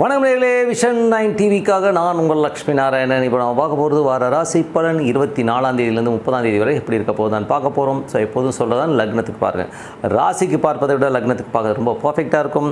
வணக்கம் நேர்களே vision nine டிவிக்காக நான் உங்கள் லக்ஷ்மி நாராயணன். இப்போ நம்ம பார்க்க போகிறது வார ராசி பலன் இருபத்தி நாலாம் தேதியிலேருந்து முப்பதாம் தேதி வரை எப்படி இருக்க போகுதான்னு பார்க்க போகிறோம் ஸோ எப்போதும் சொல்கிறதான் லக்னத்துக்கு பாருங்கள் ராசிக்கு பார்ப்பதை விட லக்னத்துக்கு பார்க்க ரொம்ப பர்ஃபெக்டாக இருக்கும்.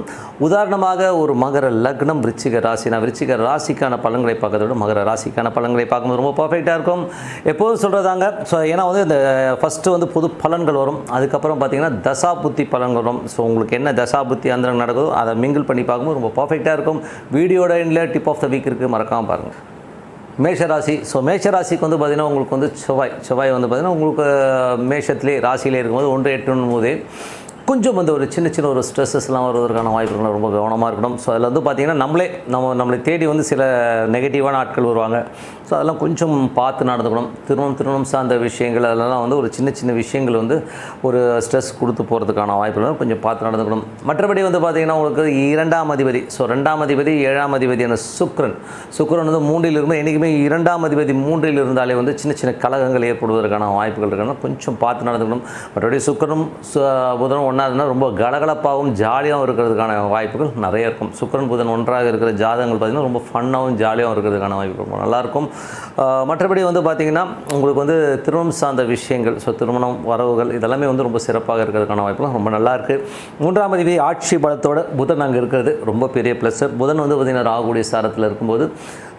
உதாரணமாக ஒரு மகர லக்னம் விருச்சிக நான் விருச்சிக ராசிக்கான பலன்களை பார்க்கறத விட மகர ராசிக்கான பலன்களை பார்க்கும்போது ரொம்ப பர்ஃபெக்டாக இருக்கும். எப்போதும் சொல்கிறதாங்க ஸோ ஏன்னா வந்து இந்த ஃபஸ்ட்டு வந்து புது பலன்கள் வரும். அதுக்கப்புறம் பார்த்திங்கன்னா தசா புத்தி வரும். ஸோ உங்களுக்கு என்ன தசா புத்தி அந்த நடக்குதோ அதை மிங்கிள் பண்ணி பார்க்கும்போது ரொம்ப பர்ஃபெக்டாக இருக்கும். வீடியோட எண்டில் டிப் ஆஃப் த வீக் இருக்குது மறக்காமல் பாருங்கள் மேஷராசி ஸோ மேஷராசிக்கு வந்து பார்த்திங்கன்னா உங்களுக்கு வந்து செவ்வாய் செவ்வாய் வந்து பார்த்திங்கன்னா உங்களுக்கு மேஷத்துலேயே ராசியிலே இருக்கும்போது ஒன்று எட்டுன்னும் போது கொஞ்சம் வந்து ஒரு சின்ன சின்ன ஒரு ஸ்ட்ரெஸ்ஸஸ்லாம் வருவதற்கான வாய்ப்புகள் ரொம்ப கவனமாக இருக்கணும். ஸோ அதில் வந்து பார்த்திங்கன்னா நம்மளே நம்ம நம்மளை தேடி வந்து சில நெகட்டிவான ஆட்கள் வருவாங்க. ஸோ அதெல்லாம் கொஞ்சம் பார்த்து நடந்துக்கணும். திருமணம் திருமணம் சார்ந்த விஷயங்கள் அதெல்லாம் வந்து ஒரு சின்ன சின்ன விஷயங்கள் வந்து ஒரு ஸ்ட்ரெஸ் கொடுத்து போகிறதுக்கான வாய்ப்புகள் கொஞ்சம் பார்த்து நடந்துக்கணும். மற்றபடி வந்து பார்த்திங்கன்னா உங்களுக்கு இரண்டாம் அதிபதி ஸோ ரெண்டாம் அதிபதி ஏழாம் அதிபதியான சுக்ரன் சுக்ரன் வந்து மூன்றில் இருந்து என்றைக்குமே இரண்டாம் அதிபதி மூன்றில் இருந்தாலே வந்து சின்ன சின்ன கலகங்கள் ஏற்படுவதற்கான வாய்ப்புகள் இருக்கணும் கொஞ்சம் பார்த்து நடந்துக்கணும். மற்றபடி சுக்கரனும் புதனும் ஒன்றா ரொம்ப கலகலப்பாகவும் ஜாலியாகவும் இருக்கிறதுக்கான வாய்ப்புகள் நிறைய இருக்கும். சுக்கரன் புதன் ஒன்றாக இருக்கிற ஜாதகங்கள் பார்த்திங்கன்னா ரொம்ப ஃபன்னாகவும் ஜாலியாகவும் இருக்கிறதுக்கான வாய்ப்பு ரொம்ப நல்லாயிருக்கும். மற்றபடி வந்து பார்த்திங்கன்னா உங்களுக்கு வந்து திருமணம் சார்ந்த விஷயங்கள் ஸோ திருமணம் வரவுகள் இதெல்லாமே வந்து ரொம்ப சிறப்பாக இருக்கிறதுக்கான வாய்ப்புகள் ரொம்ப நல்லாயிருக்கு. மூன்றாம் தேதி ஆட்சி பலத்தோட புதன் அங்கே இருக்கிறது ரொம்ப பெரிய ப்ளஸ் புதன் வந்து பார்த்திங்கன்னா ராகுடைய சாரத்தில் இருக்கும்போது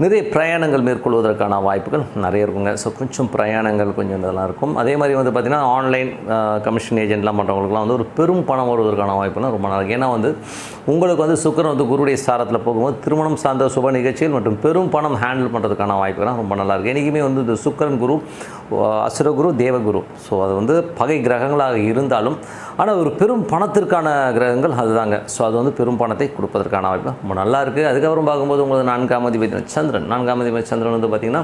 நிறைய பிரயாணங்கள் மேற்கொள்வதற்கான வாய்ப்புகள் நிறைய இருக்குங்க. ஸோ கொஞ்சம் பிரயாணங்கள் கொஞ்சம் இதெல்லாம் இருக்கும். அதே மாதிரி வந்து பார்த்திங்கன்னா ஆன்லைன் கமிஷன் ஏஜென்ட்லாம் பண்ணுறவங்களுக்குலாம் வந்து ஒரு பெரும் பணம் வருவதற்கான வாய்ப்புலாம் ரொம்ப நல்லா ஏன்னா வந்து உங்களுக்கு வந்து சுக்கரன் வந்து குருடைய சாரத்தில் போகும்போது திருமணம் சார்ந்த சுப நிகழ்ச்சிகள் மற்றும் பெரும் பணம் ஹேண்டில் பண்ணுறதுக்கான வாய்ப்புலாம் ரொம்ப நல்லா இருக்கு. என்றைக்குமே வந்து இந்த சுக்கரன் குரு அசுரகுரு தேவகுரு ஸோ அது வந்து பகை கிரகங்களாக இருந்தாலும் ஆனால் ஒரு பெரும் பணத்திற்கான கிரகங்கள் அதுதாங்க. ஸோ அது வந்து பெரும் பணத்தை கொடுப்பதற்கான வாய்ப்பு ரொம்ப நல்லா இருக்குது அதுக்கப்புறம் பார்க்கும்போது உங்களுக்கு நான்காம் அதிபதி சந்திரன் நான்காம் அதிபதி சந்திரன் வந்து பார்த்திங்கன்னா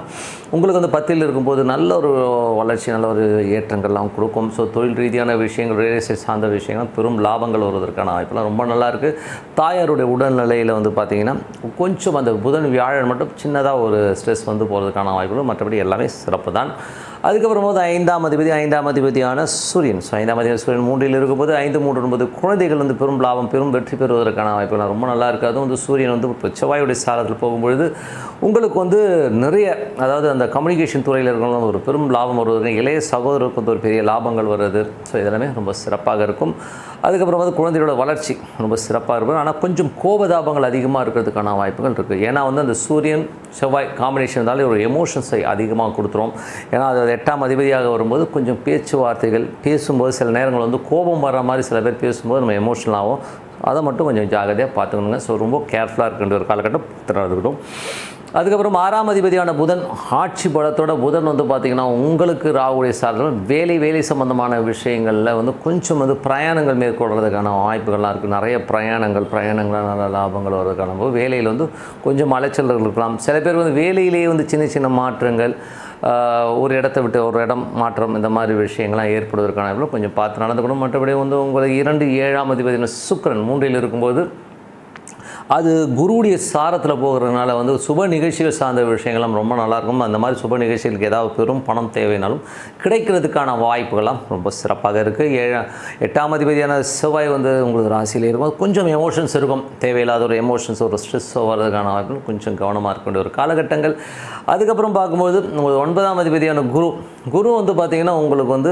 உங்களுக்கு வந்து பத்தில் இருக்கும்போது நல்ல ஒரு வளர்ச்சி நல்ல ஒரு ஏற்றங்கள்லாம் கொடுக்கும். ஸோ தொழில் ரீதியான விஷயங்கள் ரியல் எஸ்டேட் சார்ந்த விஷயங்கள் பெரும் லாபங்கள் வருவதற்கான வாய்ப்புலாம் ரொம்ப நல்லா இருக்குது தாயாருடைய உடல்நிலையில் வந்து பார்த்திங்கன்னா கொஞ்சம் அந்த புதன் வியாழன் மட்டும் சின்னதாக ஒரு ஸ்ட்ரெஸ் வந்து போகிறதுக்கான வாய்ப்புகள் மற்றபடி எல்லாமே சிறப்பு தான் அதுக்கப்புறம் போது ஐந்தாம் அதிபதி ஐந்தாம் அதிபதியான சூரியன். ஸோ ஐந்தாம் அதிபதி சூரியன் மூன்றில் இருக்கும்போது ஐந்து மூன்று ஒன்பது குழந்தைகள் வந்து பெரும் லாபம் பெரும் வெற்றி பெறுவதற்கான வாய்ப்புகள். ரொம்ப நல்லா இருக்குது அதுவும் வந்து சூரியன் வந்து இப்போ செவ்வாயுடைய சாரத்தில் போகும்பொழுது உங்களுக்கு வந்து நிறைய அதாவது அந்த கம்யூனிகேஷன் துறையில் இருக்கிறவங்க ஒரு பெரும் லாபம் வருவதற்கு இளைய சகோதரருக்கு வந்து ஒரு பெரிய லாபங்கள் வருது ஸோ இதெல்லாமே ரொம்ப சிறப்பாக இருக்கும். அதுக்கப்புறம் வந்து குழந்தையோட வளர்ச்சி ரொம்ப சிறப்பாக இருக்கும். ஆனால் கொஞ்சம் கோபதாபங்கள் அதிகமாக இருக்கிறதுக்கான வாய்ப்புகள் இருக்குது ஏன்னா வந்து அந்த சூரியன் செவ்வாய் காம்பினேஷன் இருந்தாலே ஒரு எமோஷன்ஸை அதிகமாக கொடுத்துரும். ஏன்னா அது எட்டாம் அதிபதியாக வரும்போது கொஞ்சம் பேச்சுவார்த்தைகள் பேசும்போது சில நேரங்கள் வந்து கோபம் வர்ற மாதிரி சில பேர் பேசும்போது நம்ம எமோஷனல் ஆகும் அதை மட்டும் கொஞ்சம் ஜாகிரதையாக பார்த்துக்கணுங்க. ஸோ ரொம்ப கேர்ஃபுல்லாக இருக்கின்ற ஒரு காலகட்டம் இருக்கட்டும். அதுக்கப்புறம் ஆறாம் அதிபதியான புதன் ஆட்சி பலத்தோட புதன் வந்து பார்த்திங்கன்னா உங்களுக்கு ராகுடைய சாதனம் வேலை வேலை சம்பந்தமான விஷயங்களில் வந்து கொஞ்சம் வந்து பிரயாணங்கள் மேற்கொள்கிறதுக்கான வாய்ப்புகள்லாம் இருக்குது நிறைய பிரயாணங்கள் பிரயாணங்களாக நல்ல லாபங்கள் வர்றதுக்கான போது வேலையில் வந்து கொஞ்சம் அலைச்சல்கள் இருக்கலாம். சில பேர் வந்து வேலையிலேயே வந்து சின்ன சின்ன மாற்றங்கள் ஒரு இடத்த விட்டு ஒரு இடம் மாற்றம் இந்த மாதிரி விஷயங்கள்லாம் ஏற்படுவதற்கான கொஞ்சம் பார்த்து நடந்துக்கணும். மற்றபடி வந்து உங்களுக்கு இரண்டு ஏழாம் அதிபதியான சுக்கிரன் மூன்றில் இருக்கும்போது அது குருவுடைய சாரத்தில் போகிறதுனால வந்து சுப நிகழ்ச்சிகள் சார்ந்த விஷயங்கள்லாம் ரொம்ப நல்லாயிருக்கும். அந்த மாதிரி சுப நிகழ்ச்சிகளுக்கு ஏதாவது பெரும் பணம் தேவைனாலும் கிடைக்கிறதுக்கான வாய்ப்புகள்லாம் ரொம்ப சிறப்பாக இருக்குது ஏழாம் எட்டாம் அதிபதியான செவ்வாய் வந்து உங்களுக்கு ராசியில் இருக்கும். கொஞ்சம் எமோஷன்ஸ் இருக்கும். தேவையில்லாத ஒரு எமோஷன்ஸ் ஒரு ஸ்ட்ரெஸ் வர்றதுக்கான வாய்ப்புகள் கொஞ்சம் கவனமாக இருக்க வேண்டிய ஒரு காலகட்டங்கள். அதுக்கப்புறம் பார்க்கும்போது உங்களுக்கு ஒன்பதாம் அதிபதியான குரு குரு வந்து பார்த்திங்கன்னா உங்களுக்கு வந்து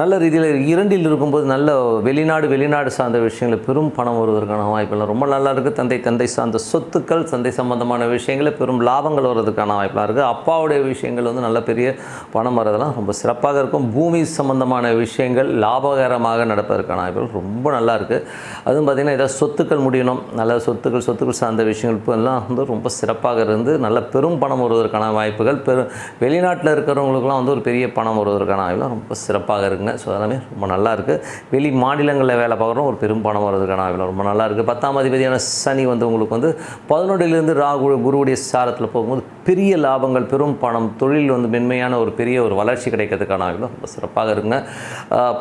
நல்ல ரீதியில் இரண்டில் இருக்கும்போது நல்ல வெளிநாடு வெளிநாடு சார்ந்த விஷயங்கள் பெரும் பணம் வருவதற்கான வாய்ப்புகள் ரொம்ப நல்லா இருக்குது தந்தை தந்தை சந்தை சார்ந்த சொத்துக்கள் சந்தை சம்பந்தமான விஷயங்களில் பெரும் லாபங்கள் வர்றதுக்கான வாய்ப்பெலாம் இருக்குது அப்பாவுடைய விஷயங்கள் வந்து நல்ல பெரிய பணம் வரதெல்லாம் ரொம்ப சிறப்பாக இருக்கும். பூமி சம்பந்தமான விஷயங்கள் லாபகரமாக நடப்பதற்கான வாய்ப்புகள் ரொம்ப நல்லா இருக்குது அதுவும் பார்த்திங்கன்னா ஏதாவது சொத்துக்கள் முடியணும் நல்ல சொத்துக்கள் சொத்துக்கள் சார்ந்த விஷயங்கள் எல்லாம் வந்து ரொம்ப சிறப்பாக இருந்து நல்ல பெரும் பணம் வருவதற்கான வாய்ப்புகள் பெரும் வெளிநாட்டில் இருக்கிறவங்களுக்குலாம் வந்து ஒரு பெரிய பணம் வருவதற்கான வாய்ப்புலாம் ரொம்ப சிறப்பாக இருக்குங்க. ஸோ அதெல்லாமே ரொம்ப நல்லா இருக்குது வெளி மாநிலங்களில் வேலை பார்க்குறோம் ஒரு பெரும் பணம் வருவதற்கான வாய்ப்புலாம் ரொம்ப நல்லா இருக்குது பத்தாம் அதிபதியான சனி வந்து உங்களுக்கு வந்து பதினொன்றிலிருந்து ராகு குருவுடைய சாரத்தில் போகும்போது பெரிய லாபங்கள் பெரும் பணம் தொழில் வந்து மென்மையான ஒரு பெரிய ஒரு வளர்ச்சி கிடைக்கிறதுக்கான வாய்ப்புலாம் ரொம்ப சிறப்பாக இருக்குங்க.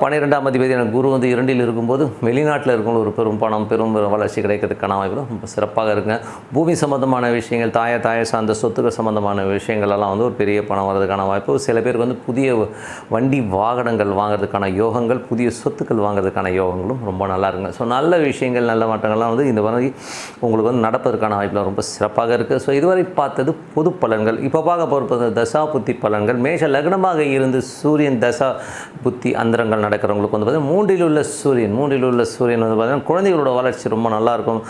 பன்னிரெண்டாம் அதிபதியான குரு வந்து இரண்டில் இருக்கும்போது வெளிநாட்டில் இருக்கவங்க ஒரு பெரும் பணம் பெரும் வளர்ச்சி கிடைக்கிறதுக்கான வாய்ப்புகளும் ரொம்ப சிறப்பாக இருக்குங்க. பூமி சம்பந்தமான விஷயங்கள் தாய தாய சார்ந்த சொத்துக்கள் சம்பந்தமான விஷயங்கள் எல்லாம் வந்து ஒரு பெரிய பணம் வர்றதுக்கான வாய்ப்பு. சில பேருக்கு வந்து புதிய வண்டி வாகனங்கள் வாங்குறதுக்கான யோகங்கள் புதிய சொத்துக்கள் வாங்குறதுக்கான யோகங்களும் ரொம்ப நல்லா இருக்குங்க. ஸோ நல்ல விஷயங்கள் நல்ல மாற்றங்கள்லாம் வந்து இந்த மாதிரி உங்களுக்கு வந்து நடப்பதற்கான வாய்ப்புகள் ரொம்ப சிறப்பாக இருக்குது ஸோ இதுவரை பார்த்தது பொது பலன்கள். இப்போ பார்க்க போகிறது தசா புத்தி பலன்கள். மேஷ லக்னமாக இருந்து சூரியன் தசா புத்தி அந்தரங்கள் நடக்கிறவங்களுக்கு வந்து பார்த்தீங்கன்னா மூன்றில் உள்ள சூரியன் மூன்றில் உள்ள சூரியன் வந்து பார்த்திங்கன்னா குழந்தைகளோட வளர்ச்சி ரொம்ப நல்லாயிருக்கும்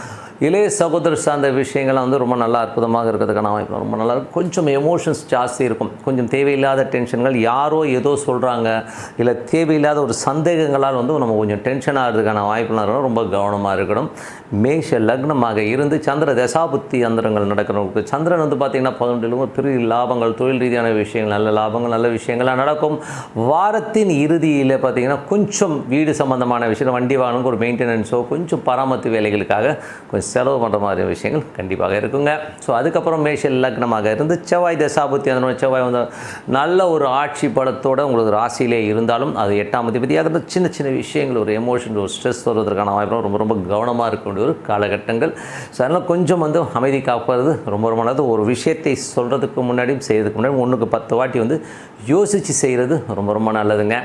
இளைய சகோதரர் சார்ந்த விஷயங்கள்லாம் வந்து ரொம்ப நல்லா அற்புதமாக இருக்கிறதுக்கான வாய்ப்பு. ரொம்ப நல்லா இருக்கும். கொஞ்சம் எமோஷன்ஸ் ஜாஸ்தி இருக்கும். கொஞ்சம் தேவையில்லாத டென்ஷன்கள் யாரோ ஏதோ சொல்கிறாங்க இல்லை தேவையில்லாத ஒரு சந்தேகங்களால் வந்து நம்ம கொஞ்சம் டென்ஷன் ஆகிறதுக்கான வாய்ப்புலாம் இருக்கும் ரொம்ப கவனமாக இருக்கணும். மேஷ லக்னமாக இருந்து சந்திர தசாபுத்தி அந்தரங்கள் நடக்கிறவங்களுக்கு சந்திரன் வந்து பார்த்திங்கன்னா பதினொன்றிலும் பெரிய லாபங்கள் தொழில் ரீதியான விஷயங்கள் நல்ல லாபங்கள் நல்ல விஷயங்கள்லாம் நடக்கும். வாரத்தின் இறுதியில் பார்த்திங்கன்னா கொஞ்சம் வீடு சம்மந்தமான விஷயம் வண்டி வாகனம் ஒரு மெயின்டெனன்ஸோ கொஞ்சம் பராமரித்து வேலைகளுக்காக கொஞ்சம் செலவு பண்ணுற மாதிரி விஷயங்கள் கண்டிப்பாக இருக்குங்க. ஸோ அதுக்கப்புறம் மேஷ லக்னமாக இருந்து செவ்வாய் தசாபுத்தி அதனோட செவ்வாய் வந்து நல்ல ஒரு ஆட்சி படத்தோட உங்களுக்கு ராசியிலே இருந்தாலும் அது எட்டாம் அதிபதியாக இருந்தால் சின்ன சின்ன விஷயங்கள் ஒரு எமோஷன் ஒரு ஸ்ட்ரெஸ் வருவதற்கான வாய்ப்பு ரொம்ப ரொம்ப கவனமாக இருக்க வேண்டிய ஒரு காலகட்டங்கள். ஸோ அதனால் கொஞ்சம் வந்து அமைதி காப்பது ரொம்ப ரொம்ப நல்லது. ஒரு விஷயத்தை சொல்கிறதுக்கு முன்னாடியும் செய்யறதுக்கு முன்னாடி ஒன்றுக்கு பத்து வாட்டி வந்து யோசித்து செய்கிறது ரொம்ப ரொம்ப நல்லதுங்க.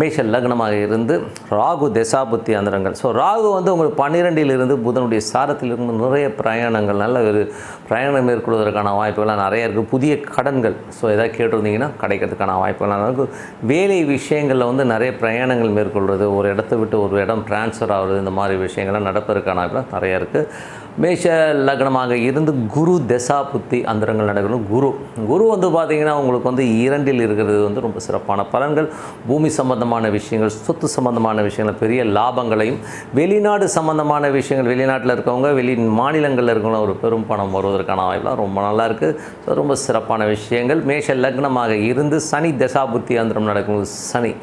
மேஷ லக்னமாக இருந்து ராகு தசாபுத்தி அந்தரங்கள். ஸோ ராகு வந்து உங்களுக்கு பன்னிரெண்டில் இருந்து புதனுடைய சாரத்தில் இருந்து நிறைய பிரயாணங்கள் நல்ல ஒரு பிரயாணம் மேற்கொள்வதற்கான வாய்ப்புகள்லாம் நிறைய இருக்குது புதிய கடன்கள். ஸோ எதாவது கேட்டிருந்தீங்கன்னா கிடைக்கிறதுக்கான வாய்ப்புகள்லாம் இருக்குது வேலை விஷயங்களில் வந்து நிறைய பிரயாணங்கள் மேற்கொள்வது ஒரு இடத்த விட்டு ஒரு இடம் ட்ரான்ஸ்ஃபர் ஆகுறது இந்த மாதிரி விஷயங்கள்லாம் நடப்பதற்கான வாய்ப்புலாம் நிறையா இருக்குது மேஷ லக்னமாக இருந்து குரு தசா புத்தி அந்தரங்கள் நடக்கணும். குரு. குரு வந்து பார்த்திங்கன்னா உங்களுக்கு வந்து இரண்டில் இருக்கிறது வந்து ரொம்ப சிறப்பான பலன்கள். பூமி சம்பந்தமான விஷயங்கள் சொத்து சம்பந்தமான விஷயங்கள் பெரிய லாபங்களையும் வெளிநாடு சம்பந்தமான விஷயங்கள் வெளிநாட்டில் இருக்கவங்க வெளி மாநிலங்களில் இருக்கவங்க ஒரு பெரும் பணம் வருவதற்கான வாய்ப்புலாம் ரொம்ப நல்லா இருக்குது ஸோ ரொம்ப சிறப்பான விஷயங்கள். மேஷ லக்னமாக இருந்து சனி தசா புத்தி அந்தரம் நடக்கும் சனி.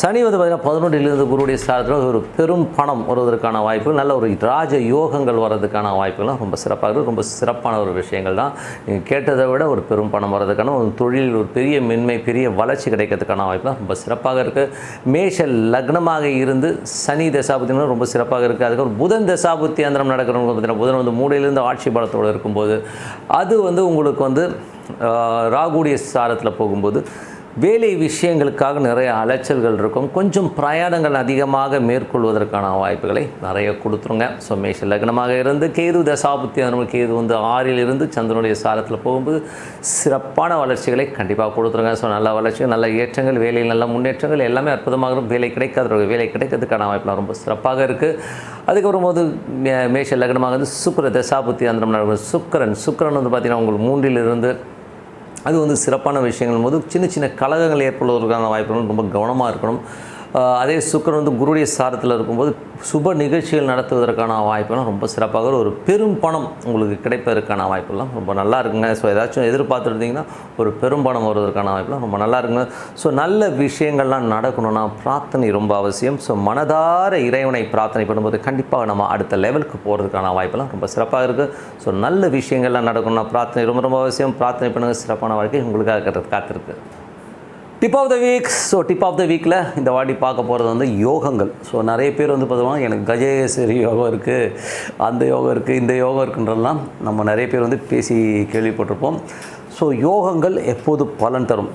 சனி வந்து பார்த்திங்கன்னா பதினொன்றிலிருந்து குருடைய ஸ்தானத்தில் ஒரு பெரும் பணம் வருவதற்கான வாய்ப்புகள் நல்ல ஒரு ராஜ யோகங்கள் வர்றதுக்கான வாய்ப்புகள்லாம் ரொம்ப சிறப்பாக இருக்குது ரொம்ப சிறப்பான ஒரு விஷயங்கள் தான். நீங்கள் கேட்டதை விட ஒரு பெரும் பணம் வர்றதுக்கான ஒரு தொழில் ஒரு பெரிய மென்மை பெரிய வளர்ச்சி கிடைக்கிறதுக்கான வாய்ப்புலாம் ரொம்ப சிறப்பாக இருக்குது மேஷ லக்னமாக இருந்து சனி தசாபுத்தினா ரொம்ப சிறப்பாக இருக்குது அதுக்கப்புறம் புதன் தசாபுத்தி அந்தரம் நடக்கிறவங்க பார்த்தீங்கன்னா புதன் வந்து மூடையிலிருந்து ஆட்சி பலத்தோடு இருக்கும்போது அது வந்து உங்களுக்கு வந்து ராகுடைய சாரத்தில் போகும்போது வேலை விஷயங்களுக்காக நிறைய அலைச்சல்கள் இருக்கும். கொஞ்சம் பிரயாணங்கள் அதிகமாக மேற்கொள்வதற்கான வாய்ப்புகளை நிறைய கொடுத்துருங்க. ஸோ மேஷ லக்னமாக இருந்து கேது தசாபுத்தி அந்த கேது வந்து ஆறில் இருந்து சந்திரனுடைய சாரத்தில் போகும்போது சிறப்பான வளர்ச்சிகளை கண்டிப்பாக கொடுத்துருங்க. ஸோ நல்ல வளர்ச்சி நல்ல ஏற்றங்கள் வேலையில் நல்ல முன்னேற்றங்கள் எல்லாமே அற்புதமாக இருக்கும். வேலை கிடைக்காத வேலை கிடைக்கிறதுக்கான வாய்ப்புலாம் ரொம்ப சிறப்பாக இருக்குது அதுக்கப்புறம் போது மே- மேஷ லக்னமாக வந்து சுக்கர தசாபுத்தி அந்த சுக்கரன். சுக்கரன் வந்து பார்த்திங்கன்னா உங்களுக்கு மூன்றிலிருந்து அது வந்து சிறப்பான விஷயங்கள் போது சின்ன சின்ன கலகங்கள் ஏற்படுவதற்கான வாய்ப்புகள் ரொம்ப கவனமாக இருக்கணும். அதே சுக்கரன் வந்து குருடைய சாரத்தில் இருக்கும்போது சுப நிகழ்ச்சிகள் நடத்துவதற்கான வாய்ப்பெல்லாம் ரொம்ப சிறப்பாக இருக்கும். ஒரு பெரும் பணம் உங்களுக்கு கிடைப்பதற்கான வாய்ப்பெல்லாம் ரொம்ப நல்லா இருக்குங்க. ஸோ ஏதாச்சும் எதிர்பார்த்துருந்தீங்கன்னா ஒரு பெரும் பணம் வருவதற்கான வாய்ப்பெல்லாம் ரொம்ப நல்லா இருக்குங்க. ஸோ நல்ல விஷயங்கள்லாம் நடக்கணும்னா பிரார்த்தனை ரொம்ப அவசியம். ஸோ மனதார இறைவனை பிரார்த்தனை பண்ணும்போது கண்டிப்பாக நம்ம அடுத்த லெவலுக்கு போகிறதுக்கான வாய்ப்பெல்லாம் ரொம்ப சிறப்பாக இருக்குது ஸோ நல்ல விஷயங்கள்லாம் நடக்கணும்னா பிரார்த்தனை ரொம்ப ரொம்ப அவசியம். பிரார்த்தனை பண்ணுங்கள் சிறப்பான வாழ்க்கை உங்களுக்காக காத்திருக்கு. Tip of the week so tip of the வீக்கில் இந்த வாட்டி பார்க்க போகிறது வந்து யோகங்கள். ஸோ நிறைய பேர் வந்து பார்த்தோம்னா எனக்கு கஜேஸ்வரி யோகம் இருக்குது அந்த யோகம் இருக்குது இந்த யோகம் இருக்குன்றதெல்லாம் நம்ம நிறைய பேர் வந்து பேசி கேள்விப்பட்டிருப்போம். ஸோ யோகங்கள் எப்போது பலன் தரும்?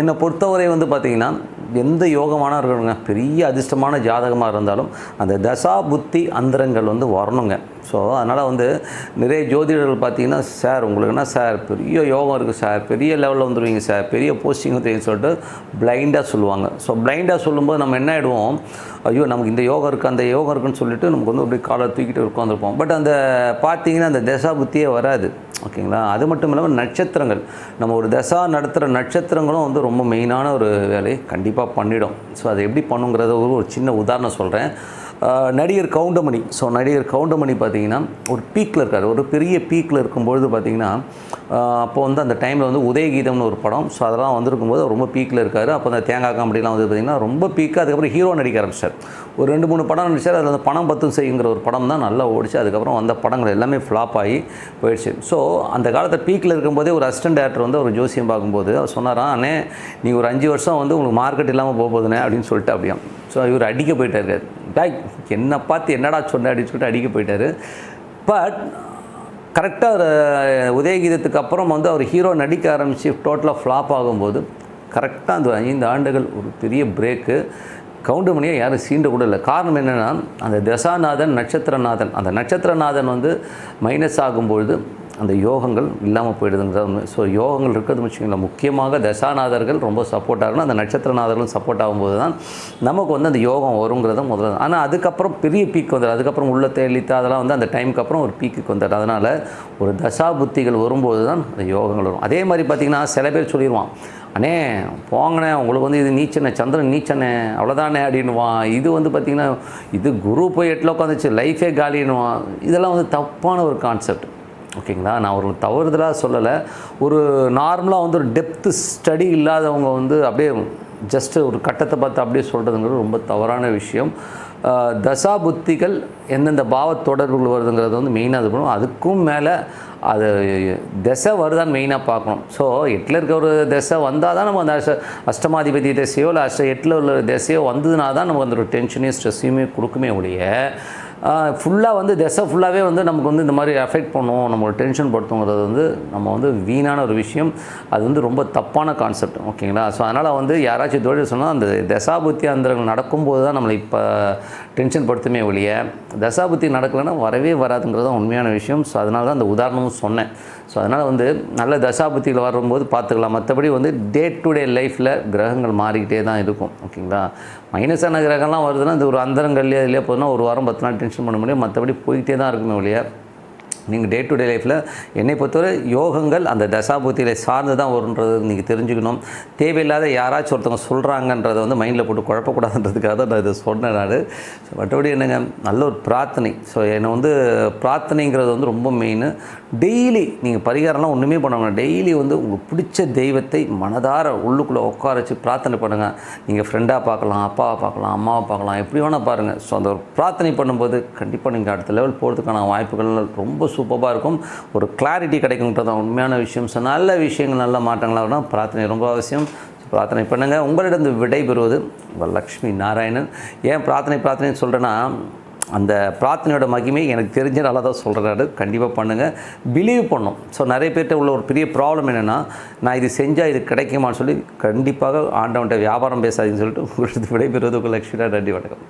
என்னை பொறுத்தவரை வந்து பார்த்திங்கன்னா எந்த யோகமான இருக்கணுங்க பெரிய அதிர்ஷ்டமான ஜாதகமாக இருந்தாலும் அந்த தசா புத்தி அந்தரங்கள் வந்து வரணுங்க. ஸோ அதனால் வந்து நிறைய ஜோதிடர்கள் பார்த்தீங்கன்னா சார் உங்களுக்குன்னா சார்? பெரிய யோகம் இருக்குது சார். பெரிய லெவலில் வந்துடுவீங்க சார். பெரிய போஸ்டிங் வந்துருவீங்கன்னு சொல்லிட்டு பிளைண்டாக சொல்லுவாங்க. ஸோ பிளைண்டாக சொல்லும்போது நம்ம என்ன ஆகிடுவோம் ஐயோ நமக்கு இந்த யோகம் இருக்குது அந்த யோகம் இருக்குன்னு சொல்லிட்டு நமக்கு வந்து அப்படியே காலை தூக்கிட்டு உட்காந்துருப்போம் பட் அந்த பார்த்தீங்கன்னா அந்த தசா புத்தியே வராது. ஓகேங்களா? அது மட்டும் இல்லாமல் நட்சத்திரங்கள். நம்ம ஒரு தசா நடத்துகிற நட்சத்திரங்களும் வந்து ரொம்ப மெயினான ஒரு வேலையை கண்டிப்பாக பண்ணிடும். ஸோ அதை எப்படி பண்ணுங்கிறத ஒரு சின்ன உதாரணம் சொல்கிறேன் நடிகர் கவுண்டமணி. ஸோ நடிகர் கவுண்டமணி பார்த்தீங்கன்னா ஒரு பீக்கில் இருக்கார். ஒரு பெரிய பீக்கில் இருக்கும்பொழுது பார்த்தீங்கன்னா அப்போ வந்து அந்த டைமில் வந்து உதயகீதம்னு ஒரு படம். ஸோ அதெல்லாம் வந்திருக்கும்போது ரொம்ப பீக்கில் இருக்கார். அப்போ அந்த தேங்காய் காமெடிலாம் வந்து பார்த்தீங்கன்னா ரொம்ப பீக்காக அதுக்கப்புறம் ஹீரோ நடிக்க ஆரம்பிச்சார். ஒரு ரெண்டு மூணு படம் நடிச்சார். அதில் அந்த பணம் பத்தும் செய்யுங்கிற ஒரு படம் தான் நல்லா ஓடிச்சு. அதுக்கப்புறம் வந்த படங்கள் எல்லாமே ஃப்ளாப் ஆகி போயிடுச்சு. ஸோ அந்த காலத்தில் பீக்கில் இருக்கும்போதே ஒரு அசிஸ்டன்ட் டேரக்டர் வந்து ஒரு ஜோசியம் பார்க்கும்போது அவர் சொன்னாராம் அண்ணே நீங்கள் ஒரு அஞ்சு வருஷம் வந்து உங்களுக்கு மார்க்கெட் இல்லாமல் போக போகுதுண்ணே அப்படின்னு சொல்லிட்டு அப்படியாம் ஸோ இவர் அடிக்க போயிட்டே இருக்காரு டாய் என்னை பார்த்து என்னடா சொன்ன அப்படின்னு சொல்லிட்டு அடிக்க போயிட்டார். பட் கரெக்டாக உதயகீதத்துக்கு அப்புறம் வந்து அவர் ஹீரோ நடிக்க ஆரம்பித்து டோட்டலாக ஃப்ளாப் ஆகும்போது கரெக்டாக அந்த ஐந்து ஆண்டுகள் ஒரு பெரிய பிரேக்கு கவுண்டமணியை யாரும் சீண்ட கூட இல்லை. காரணம் என்னென்னா அந்த தசாநாதன் நட்சத்திரநாதன் அந்த நட்சத்திரநாதன் வந்து மைனஸ் ஆகும்பொழுது அந்த யோகங்கள் இல்லாமல் போயிடுதுன்றது ஸோ யோகங்கள் இருக்கிறது வச்சுக்கோங்களேன் முக்கியமாக தசாநாதர்கள் ரொம்ப சப்போர்ட் ஆகணும். அந்த நட்சத்திரநாதர்களும் சப்போர்ட் ஆகும்போது தான் நமக்கு வந்து அந்த யோகம் வருங்கிறத முதல்ல ஆனால் அதுக்கப்புறம் பெரிய பீக் வந்துடும். அதுக்கப்புறம் உள்ள தெளித்து அதெல்லாம் வந்து அந்த டைமுக்கு அப்புறம் ஒரு பீக்குக்கு வந்துடும். அதனால் ஒரு தசா புத்திகள் வரும்போது தான் அந்த யோகங்கள் வரும். அதே மாதிரி பார்த்திங்கன்னா சில பேர் சொல்லிடுவான் அண்ணே போங்கண்ணே உங்களுக்கு வந்து இது நீச்சண்ணே சந்திரன் நீச்சண்ணே அவ்வளோதானே அப்படின்வான் இது வந்து பார்த்திங்கன்னா இது குரு போய் எட்டில் உட்காந்துச்சு லைஃபே காலின்னுவான். இதெல்லாம் வந்து தப்பான ஒரு கான்செப்ட் ஓகேங்களா? நான் ஒரு தவறுதலாக சொல்லலை. ஒரு நார்மலாக வந்து ஒரு டெப்த்து ஸ்டடி இல்லாதவங்க வந்து அப்படியே ஜஸ்ட்டு ஒரு கட்டத்தை பார்த்து அப்படியே சொல்கிறதுங்கிறது ரொம்ப தவறான விஷயம். தசா புத்திகள் எந்தெந்த பாவ தொடர்புகள் வருதுங்கிறது வந்து மெயினாக இது பண்ணும். அதுக்கும் மேலே அது திசை வருதான்னு மெயினாக பார்க்கணும். ஸோ எட்டில் இருக்க ஒரு திசை வந்தால் தான் நம்ம அந்த அஷ்ட அஷ்டமாதிபதி திசையோ இல்லை அஷ்ட எட்டில் உள்ள திசையோ வந்ததுனா தான் நமக்கு அந்த ஒரு டென்ஷனையும் ஸ்ட்ரெஸ்ஸையுமே கொடுக்குமே ஒழிய ஃபுல்லாக வந்து திசை ஃபுல்லாகவே வந்து நமக்கு வந்து இந்த மாதிரி அஃபெக்ட் பண்ணும். நம்மளோட டென்ஷன் படுத்துங்கிறது வந்து நம்ம வந்து வீணான ஒரு விஷயம். அது வந்து ரொம்ப தப்பான கான்செப்ட் ஓகேங்களா ஸோ அதனால் வந்து யாராச்சும் தொழில் சொன்னால் அந்த தசாபுத்தி அந்தரங்கள் நடக்கும்போது தான் நம்மளை இப்போ டென்ஷன் படுத்துமே ஒழிய தசாபுத்தி நடக்கலைன்னா வரவே வராதுங்கிறது தான் உண்மையான விஷயம். ஸோ அதனால தான் அந்த உதாரணமும் சொன்னேன். ஸோ அதனால் வந்து நல்ல தசாபுத்தியில் வரும்போது பார்த்துக்கலாம். மற்றபடி வந்து டே டு டே லைஃப்பில் கிரகங்கள் மாறிக்கிட்டே தான் இருக்கும். ஓகேங்களா மைனஸான கிரகம்லாம் வருதுன்னா இந்த ஒரு அந்தரங்கல்லையே இல்லையா போதுன்னா ஒரு வாரம் பத்து நாள் டென்ஷன் பண்ண முடியும் மற்றபடி போயிட்டே தான் இருக்குமே ஒழிய நீங்கள் டே டு டே லைஃப்பில் என்னை பொறுத்தவரை யோகங்கள் அந்த தசாபூத்தியில் சார்ந்து தான் வருன்றது நீங்கள் தெரிஞ்சுக்கணும். தேவையில்லாத யாராச்சும் ஒருத்தவங்க சொல்கிறாங்கன்றதை வந்து மைண்டில் போட்டு குழப்பக்கூடாதுன்றதுக்காக தான் நான் இதை சொன்னேன் நான். ஸோ மற்றபடி என்னங்க? நல்ல ஒரு பிரார்த்தனை. ஸோ என்னை வந்து பிரார்த்தனைங்கிறது வந்து ரொம்ப மெயின் டெய்லி நீங்கள் பரிகாரம்லாம் ஒன்றுமே பண்ண வேணாம். டெய்லி வந்து உங்களுக்கு பிடிச்ச தெய்வத்தை மனதார உள்ளுக்குள்ளே உட்கார வச்சு பிரார்த்தனை பண்ணுங்கள் நீங்கள் ஃப்ரெண்டாக பார்க்கலாம் அப்பாவை பார்க்கலாம் அம்மாவை பார்க்கலாம் எப்படி வேணால் பாருங்கள் ஸோ அந்த ஒரு பிரார்த்தனை பண்ணும்போது கண்டிப்பாக நீங்கள் அடுத்த லெவல் போகிறதுக்கான வாய்ப்புகள் ரொம்ப சூப்பராக இருக்கும். ஒரு கிளாரிட்டி கிடைக்குன்றது தான் உண்மையான விஷயம். ஸோ நல்ல விஷயங்கள் நல்ல மாற்றங்களாக இருக்கணும் பிரார்த்தனை ரொம்ப அவசியம். பிரார்த்தனை பண்ணுங்கள் உங்களிடம் விடைபெறுவது லக்ஷ்மி நாராயணன். ஏன் பிரார்த்தனை பிரார்த்தனை சொல்கிறேன்னா அந்த பிரார்த்தனையோட மகிமை எனக்கு தெரிஞ்சனால தான் சொல்கிறாரு கண்டிப்பாக பண்ணுங்கள் பிலீவ் பண்ணும். ஸோ நிறைய பேர்கிட்ட உள்ள ஒரு பெரிய ப்ராப்ளம் என்னென்னா நான் இது செஞ்சால் இது கிடைக்குமான்னு சொல்லி கண்டிப்பாக ஆண்டவன்கிட்ட வியாபாரம் பேசாதீங்கன்னு சொல்லிட்டு உங்களுக்கு விடைபெறுவது உங்கள் லட்சுமி நன்றி வணக்கம்.